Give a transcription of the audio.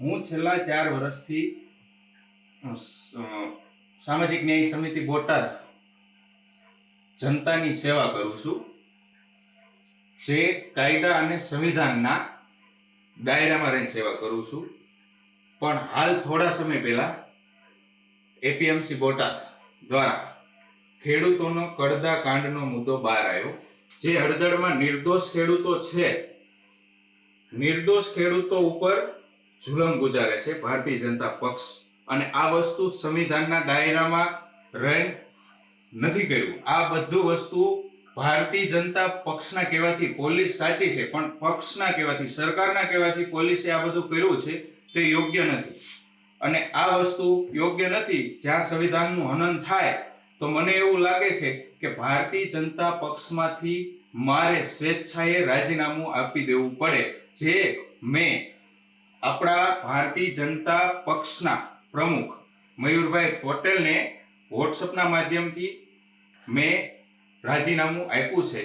હું છેલ્લા ચાર વર્ષથી સામાજિક ન્યાય સમિતિ બોટાદ જનતાની સેવા કરું છું. જે કાયદા અને સંવિધાનના દાયરામાં રહીને સેવા કરું છું. પણ હાલ થોડા સમય પહેલા એપીએમસી બોટાદ દ્વારા ખેડૂતોનો કડદા કાંડનો મુદ્દો બહાર આવ્યો. જે હળદળમાં નિર્દોષ ખેડૂતો છે. નિર્દોષ ખેડૂતો ઉપર જુલમ ગુજારે છે ભારતીય જનતા પક્ષ. અને આ વસ્તુ સંવિધાનના દાયરામાં રહે નથી કર્યું. આ બધું વસ્તુ ભારતીય જનતા પક્ષના કહેવાથી પોલીસ સાચી છે, પણ પક્ષના કહેવાથી, સરકારના કહેવાથી પોલીસે આ બધું કર્યું છે તે યોગ્ય નથી. અને આ વસ્તુ યોગ્ય નથી, જ્યાં સંવિધાનનું હનન થાય, તો મને એવું લાગે છે કે ભારતીય જનતા પક્ષમાંથી મારે સ્વેચ્છાએ રાજીનામું આપી દેવું પડે. જે મેં આપણા ભારતીય જનતા પક્ષના પ્રમુખ મયુરભાઈ પટેલને વોટ્સઅપના માધ્યમથી મેં રાજીનામું આપ્યું છે.